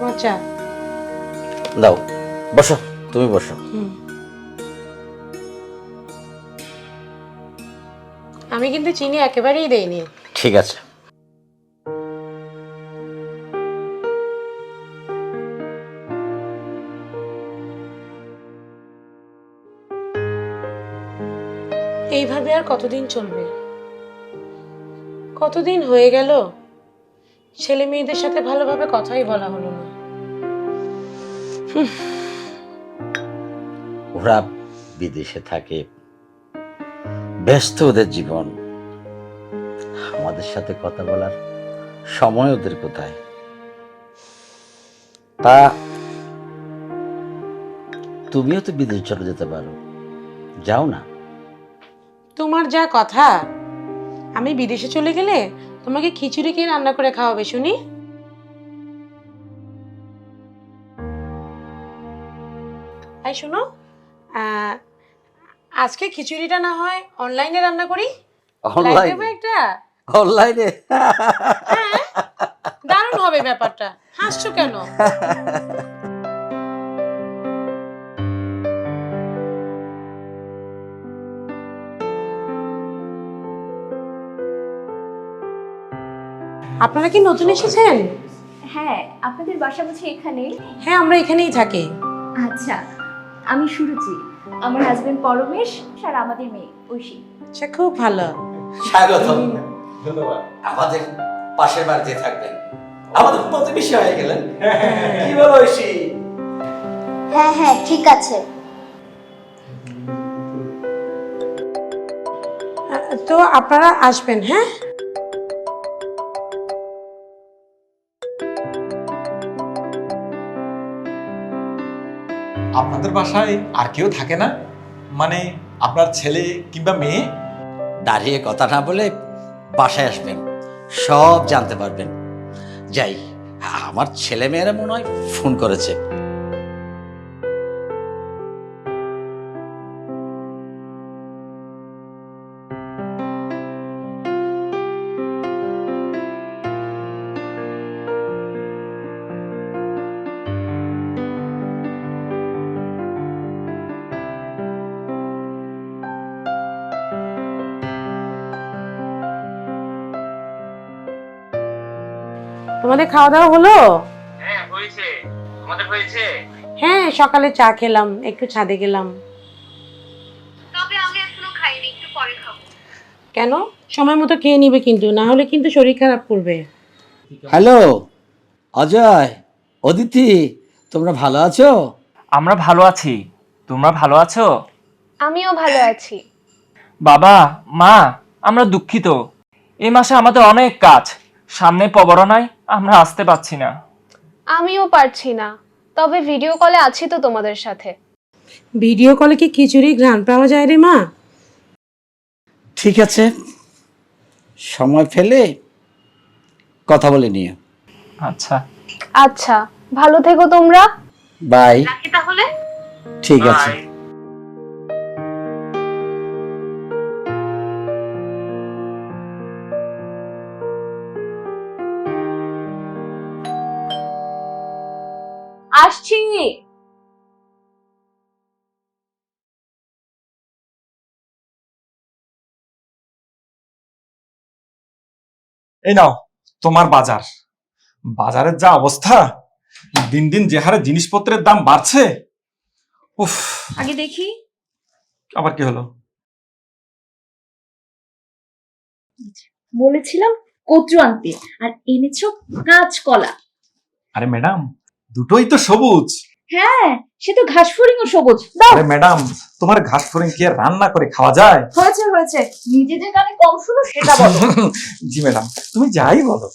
তোমার চা দাও বসো তুমি বসো। আমি কিন্তু চিনি একেবারেই দেইনি। ঠিক আছে। এইভাবে আর কতদিন চলবে? কতদিন হয়ে গেল? ছেলে মেয়েদের সাথে ভালোভাবে কথাই বলা হলো না। ওরা বিদেশে থাকে। ব্যস্ত ওদের জীবন। আমাদের সাথে কথা বলার সময় ওদের কোথায়? তা, তুমিও তো বিদেশে চলে যেতে পারো। যাও না। তোমার যা কথা, আমি বিদেশে চলে গেলে তোমাকে খিচুড়ি কে রান্না করে খাওয়াবে, শুনি? এই শোনো আজকে খিচুড়িটা না হয় অনলাইনে রান্না করি। অনলাইনে একটা। অনলাইনে হ্যাঁ দারুণ হবে ব্যাপারটা। হাসছো কেন? আপনারা কি নতুন এসেছেন? হ্যাঁ আপনাদের বাসা বুঝি এখানে হ্যাঁ আমরা এখানেই থাকি। আচ্ছা আমি সুরুচি আমার হাজবেন্ড পরমেশ আর আমাদের মেয়ে ঐশী। আচ্ছা খুব ভালো। স্বাগতম। আমাদের পাশের বাড়িতে থাকবেন। আমাদের প্রতিবেশী হয়ে গেলেন। কি বলো ঐশী? হ্যাঁ হ্যাঁ ঠিক আছে। তো আপনারা আসবেন হ্যাঁ? আপনাদের বাসায় আর কেউ থাকে না? মানে আপনার ছেলে কিংবা মেয়ে? দাঁড়িয়ে কথা না বলে বাসায় আসবেন, সব জানতে পারবেন। যাই, আমার ছেলে মেয়েরা মনে হয় ফোন করেছে। তোমাদের খাওয়া দাওয়া হলো? হ্যাঁ হয়েছে। আমাদের হয়েছে? হ্যাঁ সকালে চা খেলাম একটু ছাদে গেলাম। তবে আমি এখনও খাইনি একটু পরে খাব। কেন? সময় মতো খেয়ে নিবে কিন্তু না হলে কিন্তু শরীর খারাপ করবে। হ্যালো অজয় অদিতি তোমরা ভালো আছো? আমরা ভালো আছি। তোমরা ভালো আছো? আমিও ভালো আছি। বাবা মা আমরা দুঃখিত। এই মাসে আমাদের অনেক কাজ। সামনে পবরণায় আমরা আসতে পারছি না। আমিও পারছি না। তবে ভিডিও কলে আছি তো তোমাদের সাথে। ভিডিও কলে কি খিচুড়ি ঘ্রাণ পাওয়া যায় রে মা? ঠিক আছে। সময় ফেলে কথা বলে নিও। আচ্ছা। আচ্ছা ভালো থেকো তোমরা। বাই। তাহলে? ঠিক আছে। আসছি এই নাও তোমার বাজার। বাজারের যা অবস্থা দিন দিন যে হারে জিনিসপত্রের দাম বাড়ছে উফ। আগে দেখি। আবার কি হলো? বলেছিলাম কচু আনতে আর এনেছো কাঁচকলা। আরে ম্যাডাম দুটোই তো সবুজ। হ্যাঁ সে তো ঘাস ফড়িংও সবুজ। দাও। আরে ম্যাডাম তোমার ঘাস ফড়িং কি আর রান্না করে খাওয়া যায়? হয়েছে হয়েছে। নিজে যে গানে কম শুনো সেটা বলো। জি ম্যাডাম তুমি যাই বলো।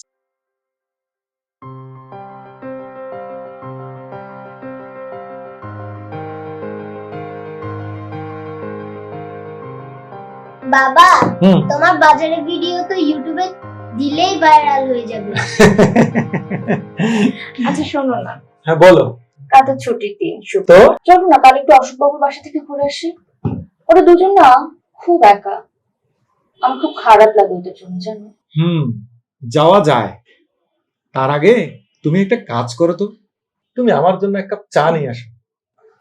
বাবা হুম। তোমার বাজারের ভিডিও তো ইউটিউবে দিলেই ভাইরাল হয়ে যাবে। আচ্ছা শোনো না। হ্যাঁ বলো। কাল তো ছুটির দিন তো? চলো না কাল একটু অশোক বাবুর বাসা থেকে ঘুরে আসি। ওরা দুজন না খুব একা। আমার খুব খারাপ লাগে ওদের জন্য জানো? হুম যাওয়া যায়। তার আগে তুমি একটা কাজ করো তো। তুমি আমার জন্য এক কাপ চা নিয়ে আসো।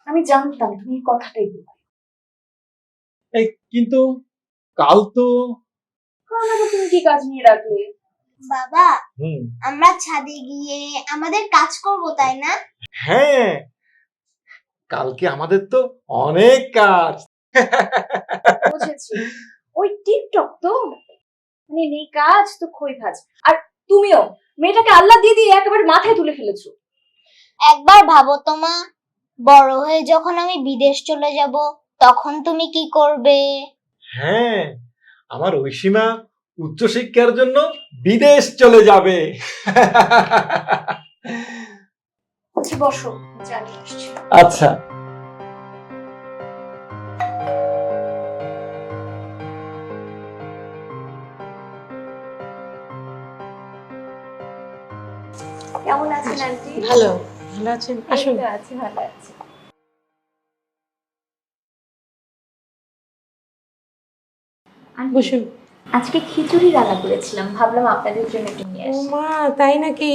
আমি জানতাম তুমি এই কথাটাই বলবে। এই কিন্তু কাল তো আবার তুমি কি কাজ নিয়ে রাখলে? বাবা আমরা ছাদে গিয়ে আমাদের কাজ করব তাই না? হ্যাঁ। কালকে আমাদের তো অনেক কাজ। বুঝেছি। ওই টিকটক তো? মানে নেই কাজ তো খই ভাজ। আর তুমিও মেয়েটাকে আল্লাহ দিয়ে দিয়ে একেবারে মাথায় তুলে ফেলেছো। একবার ভাবো তো মা বড় হয়ে যখন আমি বিদেশ চলে যাব তখন তুমি কি করবে? হ্যাঁ। আমার ঐসীমা উচ্চশিক্ষার জন্য বিদেশ চলে যাবে। আচ্ছা, বসো আচ্ছা। কেমন আছেন আন্টি? ভালো। ভালো আছেন আসুন। আছি ভালো আছি। বসুন। আজকে খিচুড়ি রান্না করেছিলাম ভাবলাম আপনাদের জন্য একটু নিয়ে আসি। মা তাই নাকি?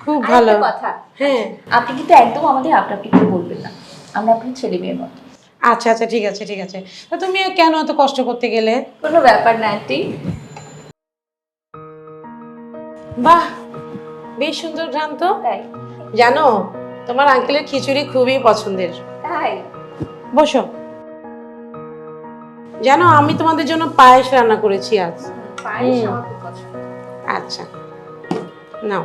খুব ভালো। কথা হ্যাঁ। আপনি কিন্তু একদম আমাদের আপনাকে করে বলবেন না। আমরা আপনার ছেলে মেয়ের মতো। আচ্ছা আচ্ছা ঠিক আছে ঠিক আছে। তা তুমি কেন এত কষ্ট করতে গেলে? কোনো ব্যাপার না আন্টি। বাহ বেশ সুন্দর ঘ্রাণ তো। তাই। জানো তোমার আঙ্কেলের খিচুড়ি খুবই পছন্দের। তাই? বসো। জানো আমি তোমাদের জন্য পায়েস রান্না করেছি আজ। পায়েস আমার খুব পছন্দ। আচ্ছা। নাও।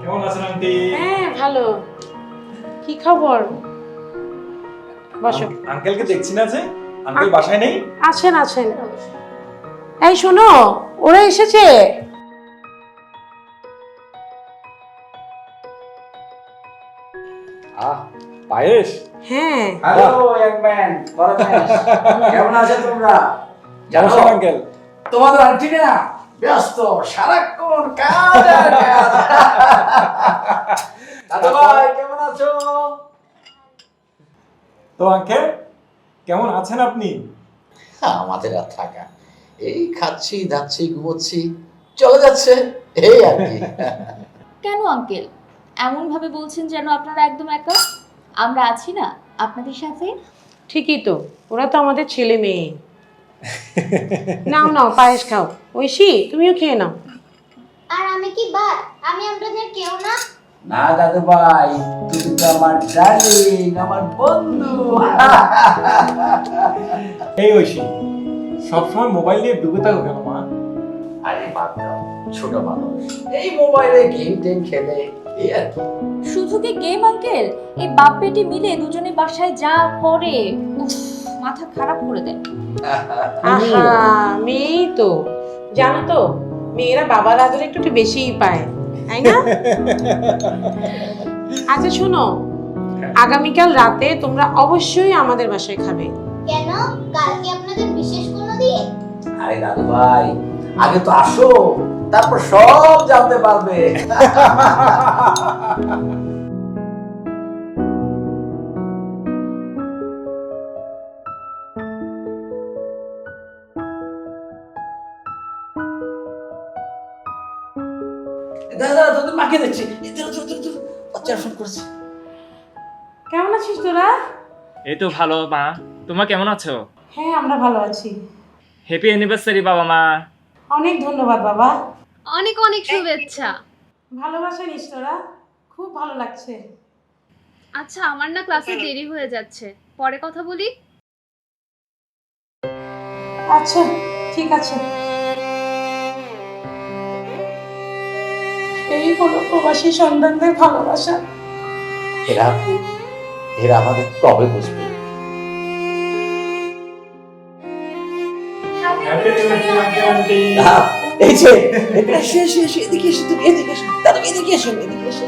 কেমন আছেন আন্টি? হ্যাঁ ভালো। কি খবর? বসো। আঙ্কেলকে দেখছি না যে? আঙ্কেল বাসায় নেই? আছেন আছেন। এই শোনো ওরা এসেছে। আহ পায়েস? হ্যাঁ। হ্যালো ম্যান কেমন আছো তোমরা? জানো আঙ্কেল তোমাদের আন্টি না? ব্যস্ত সারাক্ষণ কাজ আর কাজ। দাদু ভাই কেমন আছো? তো আঙ্কেল কেমন আছেন আপনি? আমাদের আর থাকা। এই খাচ্ছি দাচ্ছি ঘুমোচ্ছি চলে যাচ্ছে এই আর কি। কেন আঙ্কেল? এমন ভাবে বলছেন যেন আপনারা একদম একা? আমরা আছি না আপনাদের সাথে? ঠিকই তো ওরা তো আমাদের ছেলে মেয়ে। নাও নাও পায়েস খাও। ঐশী তুমিও খেয়ে নাও। আর আমি কি বাদ? আমি আপনাদের কেউ না? না দাদু ভাই তুমি তো আমার ডার্লিং আমার বন্ধু। এই ঐশী সবসময় মোবাইল নিয়ে ডুবে থাকো কেন মা? আরে বাদ দাও ছোট মানুষ। এই মোবাইলে গেম টেম খেলে এই আর কি। শুধু কি গেম আঙ্কেল এই বাপ বেটি মিলে দুজনে বাসায় যা করে উফ, মাথা খারাপ করে দেয়। আহা মেয়েই তো। জানো তো মেয়েরা বাবার আদর একটু একটু বেশিই পায় তাই না? আচ্ছা শোনো আগামীকাল রাতে তোমরা অবশ্যই আমাদের বাসায় খাবে। কেন? কালকে আপনাদের বিশেষ আরে দাদু ভাই আগে তো আসো তারপর সব জানতে পারবে। দাদা মাকে দেখছি কেমন আছিস তোরা? এই তো ভালো মা। তোমরা কেমন আছো? হ্যাঁ আমরা ভালো আছি। হ্যাপি অ্যানিভার্সারি বাবা মা। অনেক ধন্যবাদ বাবা। অনেক অনেক শুভেচ্ছা। ভালোবাসা নিস তোরা। খুব ভালো লাগছে। আচ্ছা আমার না ক্লাসে দেরি হয়ে যাচ্ছে। পরে কথা বলি। আচ্ছা ঠিক আছে। এই হলো প্রবাসী সন্তানদের ভালোবাসা। এরা এরা আমাদের কবে বুঝবে? এই যে এসে এসে এসে এদিকে এসে তুমি এদিকে এসো। দাদু এদিকে এসো এদিকে এসো।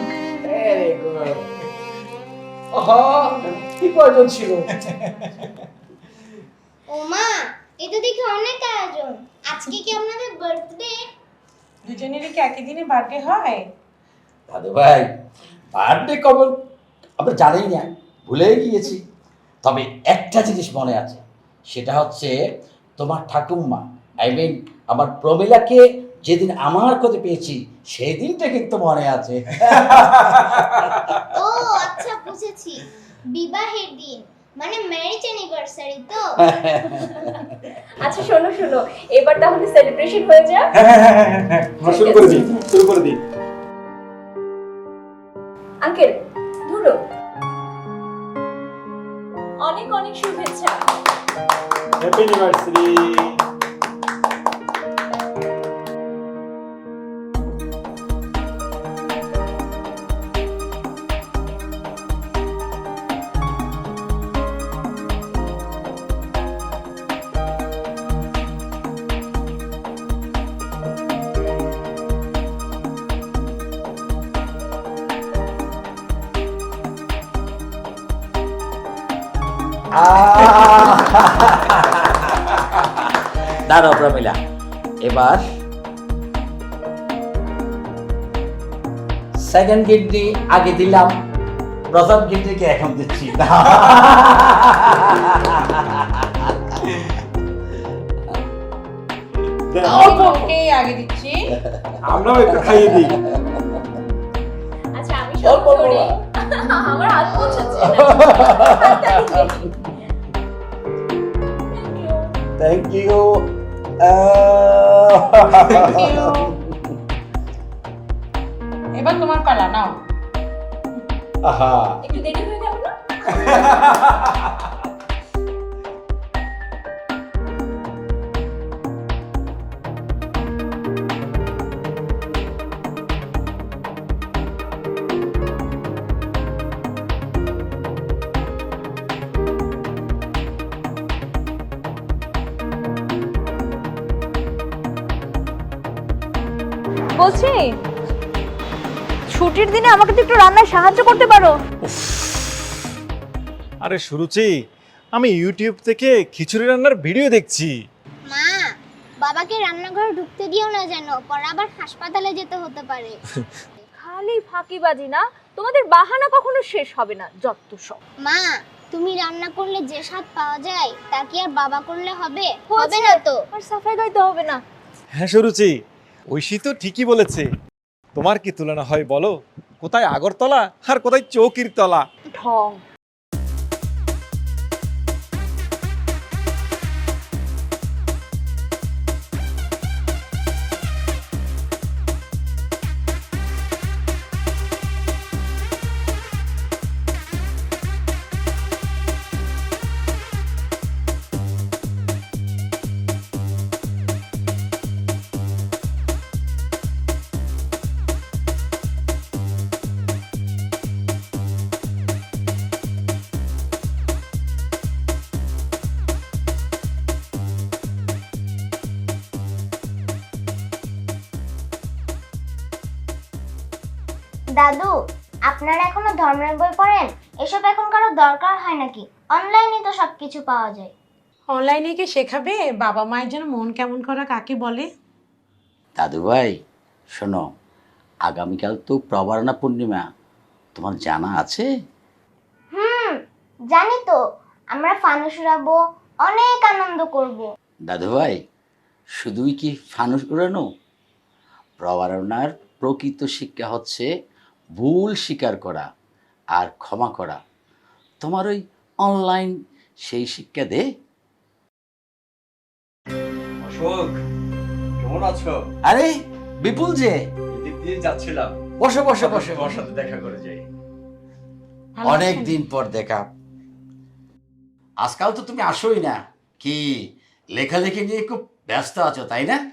কি প্রয়োজন ছিল? ও মা এটা দেখে অনেক আয়োজন। আজকে কি আপনাদের বার্থডে দুজনেরই কি একই দিনে বার্থডে হয়? দাদু ভাই বার্থডে কবে? আমরা জানেই না ভুলে গিয়েছি। তবে একটা জিনিস মনে আছে সেটা হচ্ছে তোমার ঠাকুমা আই মিন আমার প্রমিলাকে যেদিন আমার কথা পেয়েছি সেই দিনটা কিন্তু মনে আছে। ও আচ্ছা বুঝেছি। বিবাহের দিন মানে ম্যারেজ অ্যানিভার্সারি তো। আচ্ছা শোনো শোনো এবার তাহলে সেলিব্রেশন হয়ে যাক। আমরা শুরু করে দিই শুরু করে দিই। আঙ্কেল ধরো অনেক অনেক শুভেচ্ছা। হ্যাপি অ্যানিভার্সারি দাঁড়াও প্রমিলা। এবার সেকেন্ড গিফটটি আগে দিলাম প্রথম গিফটটিকে এখন দিচ্ছি। আগে দিচ্ছি। আমরাও একটু খাইয়ে দিই। আচ্ছা আমি। আমার হাত পৌঁছাচ্ছে। থ্যাংক ইউ এবার তোমার পালা নাও। আহা। একটু দেরি হয়ে গেল না? ছুটির দিনে আমাকে তো একটু রান্নায় সাহায্য করতে পারো। আরে সুরুচি আমি ইউটিউব থেকে খিচুড়ি রান্নার ভিডিও দেখছি। মা বাবাকে রান্নাঘরে ঢুকতে দিও না যেন পরে আবার হাসপাতালে যেতে হতে পারে। খালি ফাঁকিবাজি না তোমাদের বাহানা কখনো শেষ হবে না যত সব। মা তুমি রান্না করলে যে স্বাদ পাওয়া যায় তা কি আর বাবা করলে হবে? হবে না তো। আর সাফাই গাইতে হবে না। হ্যাঁ সুরুচি ঐশী তো ঠিকই বলেছে। তোমার কি তুলনা হয় বলো? কোথায় আগরতলা আর কোথায় চৌকির তলা? ঢং। ধর্মের বই পড়েন? এসব এখন কারও দরকার হয় নাকি? অনলাইনে তো সবকিছু পাওয়া যায়। অনলাইনে কি শেখাবে? বাবা মায়ের জন্য মন কেমন করা কাকে বলে? দাদু ভাই শোনো আগামীকাল তো প্রবারণা পূর্ণিমা। তোমার জানা আছে? হুম জানি তো। আমরা ফানুস উড়াবো অনেক আনন্দ করব। দাদু ভাই শুধুই কি ফানুস উড়ানো? প্রবারণার প্রকৃত শিক্ষা হচ্ছে ভুল স্বীকার করা। আর ক্ষমা করা। তোমার ওই অনলাইন সেই শিক্ষা দে। অশোক কেমন আছো? আরে বিপুল যে। এদিক দিয়ে যাচ্ছিলাম। বসে বসে বসে। তোমার সাথে দেখা করে যাই। অনেক দিন পর দেখা। আজকাল তো তুমি আসোই না। কি লেখালেখি নিয়ে খুব ব্যস্ত আছো তাই না?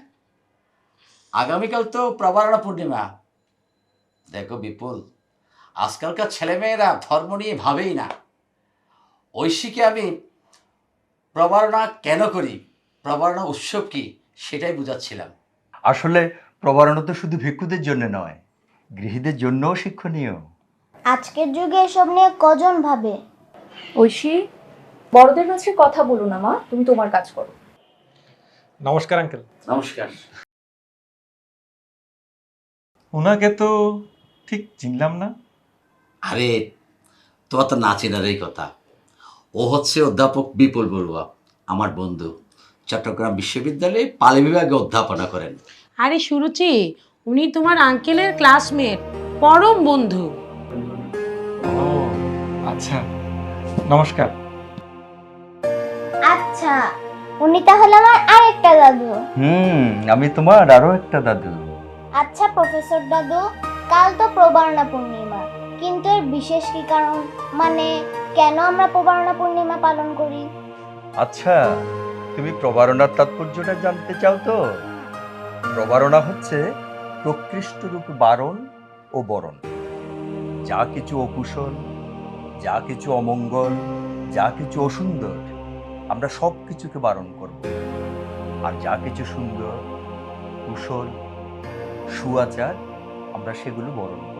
আগামীকাল তো প্রবারণা পূর্ণিমা। দেখো বিপুল আজকালকার ছেলেমেয়েরা ধর্ম নিয়ে ভাবেই না। ঐশীকে আমি প্রবারণা কেন করি? প্রবারণা উৎসব কি? সেটাই বুঝাচ্ছিলাম। আসলে প্রবারণা তো শুধু ভিক্ষুদের জন্য নয় গৃহীদের জন্যও শিক্ষণীয়। আজকের যুগে এসব নিয়ে কজন ভাবে? ঐশী বড়দের কাছে কথা বলো না মা তুমি তোমার কাজ করো। নমস্কার আঙ্কেল। নমস্কার। ওনাকে তো ঠিক চিনলাম না। আরে তোমার তো না চেনারই কথা। ও হচ্ছে অধ্যাপক বিপুল বড়ুয়া আমার বন্ধু। চট্টগ্রাম বিশ্ববিদ্যালয়ে পালি বিভাগে অধ্যাপনা করেন। আরে সুরুচি উনি তোমার আঙ্কেলের ক্লাসমেট পরম বন্ধু। ও আচ্ছা নমস্কার। আচ্ছা উনি তাহলে আমার আরেকটা দাদু। হুম আমি তোমার আরও একটা দাদু। আচ্ছা প্রফেসর দাদু কাল তো প্রবারণা পূর্ণিমা। কিন্তু এর বিশেষ কি কারণ? মানে কেন আমরা প্রবারণা পূর্ণিমা পালন করি? আচ্ছা তুমি প্রবারণার তাৎপর্যটা জানতে চাও তো? প্রবারণা হচ্ছে প্রকৃষ্ট রূপ বারণ ও বরণ। যা কিছু অকুশল, যা কিছু অমঙ্গল, যা কিছু অসুন্দর, আমরা সব কিছুকে বারণ করব। আর যা কিছু সুন্দর, কুশল, সুআচার, আমরা সেগুলো বরণ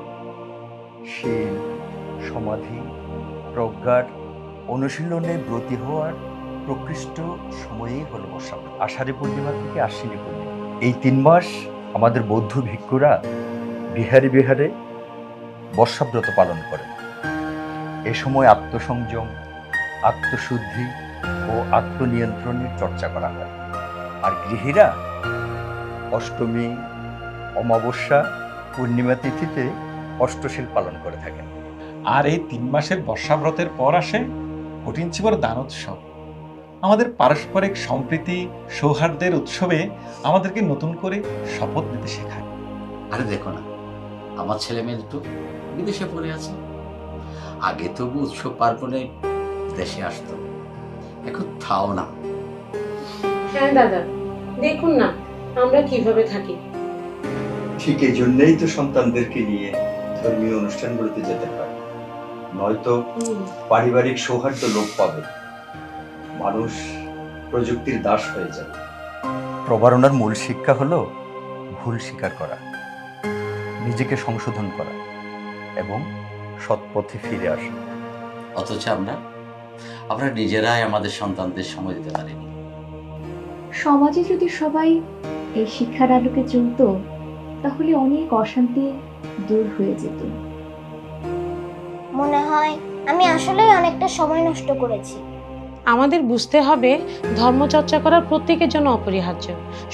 শীল সমাধি, প্রজ্ঞার অনুশীলনে ব্রতী হওয়ার প্রকৃষ্ট সময়েই হল বর্ষা আষাঢ়ী পূর্ণিমা থেকে আশ্বিনী পূর্ণিমা। এই তিন মাস আমাদের বৌদ্ধ ভিক্ষুরা বিহারে বিহারে বর্ষাব্রত পালন করেন। এ সময় আত্মসংযম, আত্মশুদ্ধি ও আত্মনিয়ন্ত্রণের চর্চা করা হয়। আর গৃহীরা অষ্টমী, অমাবস্যা, পূর্ণিমা তিথিতে অষ্টশীল পালন করে থাকেন। আর এই তিন মাসের বর্ষাব্রতের পর আসে কঠিন চিবর দান উৎসব আমাদের পারস্পরিক সম্প্রীতি সৌহার্দ্যের উৎসবে আমাদেরকে নতুন করে শপথ নিতে শেখায়। আরে দেখো না আমার ছেলে মেয়ে দুটো বিদেশে পড়ে আছে। আগে তবু উৎসব পার্বণে দেশে আসতো। এখন থাও না। হ্যাঁ দাদা দেখুন না আমরা কীভাবে থাকি। ঠিক এই জন্যই তো সন্তানদেরকে নিয়ে ধর্মীয় অনুষ্ঠানগুলোতে যেতে হয়। নয়তো পারিবারিক সৌহার্দ্য লোপ পাবে। মানুষ প্রযুক্তির দাস হয়ে যাবে। প্রবারণার মূল শিক্ষা হলো ভুল স্বীকার করা নিজেকে সংশোধন করা এবং সৎপথে ফিরে আসা। অথচ আমরা আমরা নিজেরাই আমাদের সন্তানদের সময় দিতে পারিনি। সমাজে যদি সবাই এই শিক্ষার আলোকে চলত তাহলে অনেক অশান্তি দূর হয়ে যেত। মনে হয় আমি আসলেই অনেকটা সময় নষ্ট করেছি। আমাদের বুঝতে হবে ধর্মচর্চা করা প্রত্যেকের জন্য অপরিহার্য।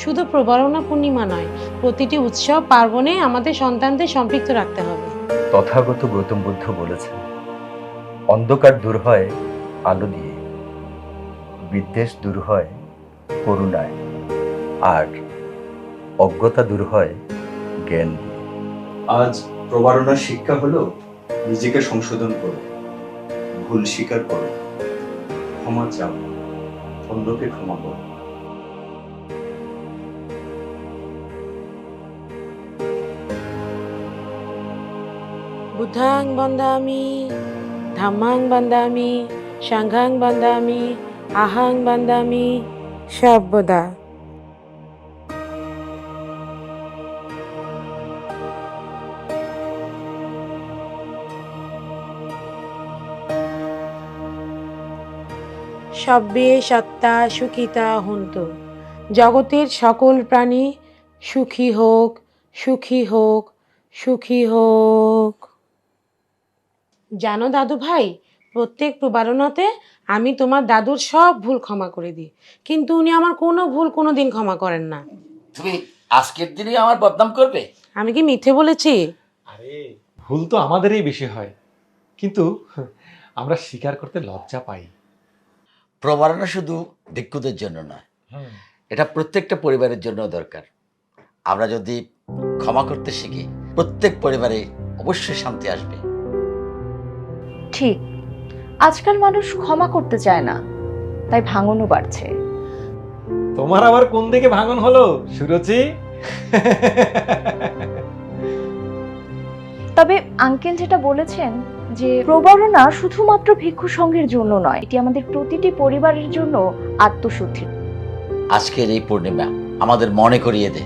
শুধু প্রবারণা পূর্ণিমা নয় প্রতিটি উৎসব পার্বণে আমাদের সন্তানদের সম্পৃক্ত রাখতে হবে। তথাগত গৌতম বুদ্ধ বলেছেন অন্ধকার দূর হয় আলো দিয়ে বিদ্বেষ দূর হয় করুণায় আর অজ্ঞতা দূর হয় জ্ঞান দিয়ে। আজ প্রবারণার শিক্ষা হলো নিজেকে সংশোধন করো। ভুল স্বীকার করো। ক্ষমা চাও অন্যকে ক্ষমা করো। বুদ্ধাং বন্দামি ধাম্মাং বন্দামি সাংঘাং বন্দামি আহাং বন্দামি সর্বদা। সব্যে সত্তা সুখিতা হন্ত। জগতের সকল প্রাণী সুখী হোক সুখী হোক সুখী হোক। জানো দাদু ভাই প্রত্যেক প্রবারণাতে আমি তোমার দাদুর সব ভুল ক্ষমা করে দিই। কিন্তু উনি আমার কোনো ভুল কোনো দিন ক্ষমা করেন না। তুমি আজকের দিনে আমার বদনাম করবে? আমি কি মিথ্যে বলেছি? আরে ভুল তো আমাদেরই বেশি হয়। কিন্তু আমরা স্বীকার করতে লজ্জা পাই। প্রবারণা শুধু ভিক্ষুদের জন্য নয়। এটা প্রত্যেকটা পরিবারের জন্য দরকার। আমরা যদি ক্ষমা করতে শিখি প্রত্যেক পরিবারে অবশ্যই শান্তি আসবে। ঠিক। আজকাল মানুষ ক্ষমা করতে চায় না তাই ভাঙনও বাড়ছে। তোমার আবার কোন দিকে ভাঙন হলো সুরচি? তবে আঙ্কেল যেটা বলেছেন যে প্রবরণা শুধুমাত্র ভিক্ষু সংঘের জন্য নয় এটি আমাদের প্রতিটি পরিবারের জন্য আত্মশুদ্ধি। আজকের এই পূর্ণিমা আমাদের মনে করিয়ে দে।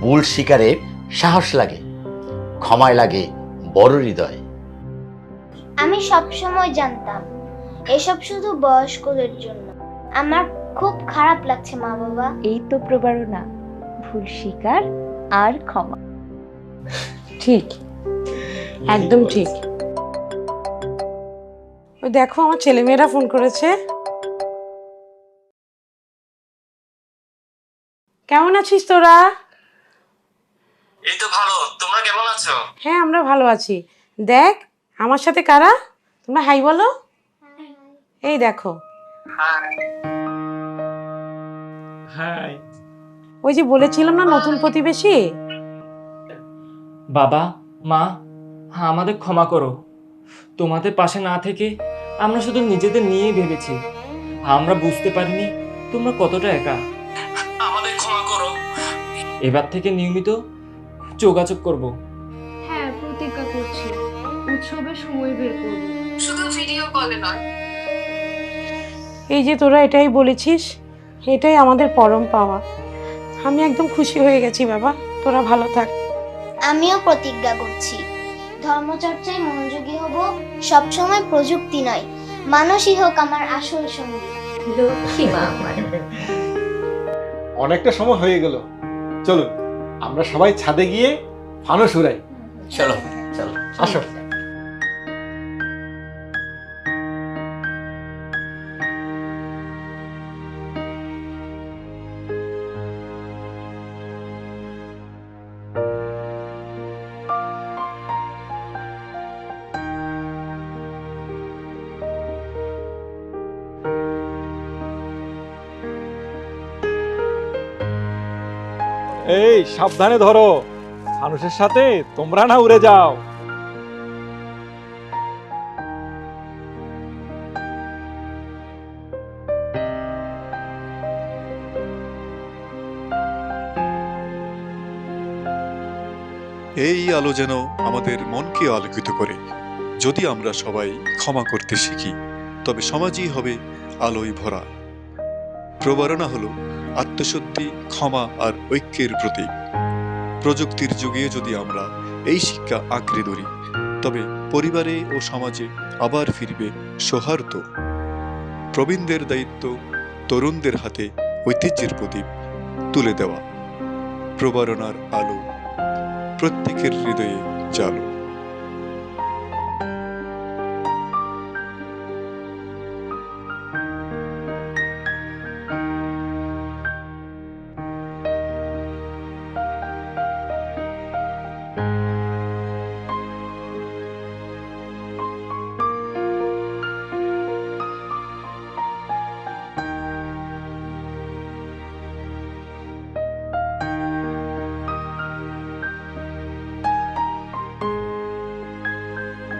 ভুল শিকারে সাহস লাগে ক্ষমায় লাগে বড় হৃদয়। আমি সব সময় জানতাম এসব শুধু বয়স্কদের জন্য। আমার খুব খারাপ লাগছে মা বাবা। এই তো প্রবারণা ভুল শিকার আর ক্ষমা। ঠিক একদম ঠিক। ওই দেখো আমার ছেলেমেয়েরা ফোন করেছে। কেমন আছিস তোরা? এই তো ভালো। তোমরা কেমন আছো? হ্যাঁ আমরা ভালো আছি। দেখ আমার সাথে কারা? তোমরা হাই বলো। এই দেখো। হাই। ওই যে বলেছিলাম না নতুন প্রতিবেশী? বাবা মা হ্যাঁ আমাদের ক্ষমা করো। তোমাদের পাশে না থেকে আমরা শুধু নিজেদের নিয়েই ভেবেছি। আমরা বুঝতে পারিনি তোমরা কতটা একা। আমাদের ক্ষমা করো। এবার থেকে নিয়মিত যোগাযোগ করব। হ্যাঁ প্রতিজ্ঞা করছি। উৎসবের সময় বের করব। শুধু ভিডিও কলে নয়। এই যে তোরা এটাই বলেছিস এটাই আমাদের পরম পাওয়া। আমি একদম খুশি হয়ে গেছি বাবা। তোরা ভালো থাক। আমিও প্রতিজ্ঞা করছি। ধর্মচর্চায় মনোযোগী হব সবসময় প্রযুক্তি নয়। মানুষই হোক আমার আসল সঙ্গী। লক্ষ্মী মা আমার। অনেকটা সময় হয়ে গেল। চলুন আমরা সবাই ছাদে গিয়ে ফানুস উড়াই। চলো চলো। আসো। এই, সাবধানে ধরো। ফানুসের সাথে তোমরা না উড়ে যাও। এই আলো যেন আমাদের মনকে আলোকিত করে। যদি আমরা সবাই ক্ষমা করতে শিখি, তবে সমাজই হবে আলোয় ভরা। প্রবারণা হলো আত্মশুদ্ধি, ক্ষমা আর ঐক্যের প্রতীক। প্রযুক্তির যুগে যদি আমরা এই শিক্ষা আঁকড়ে ধরি, তবে পরিবারে ও সমাজে আবার ফিরবে সৌহার্দ্য। প্রবীণদের দায়িত্ব তরুণদের হাতে ঐতিহ্যের প্রদীপ তুলে দেওয়া। প্রবারণার আলো প্রত্যেকের হৃদয়ে জালো।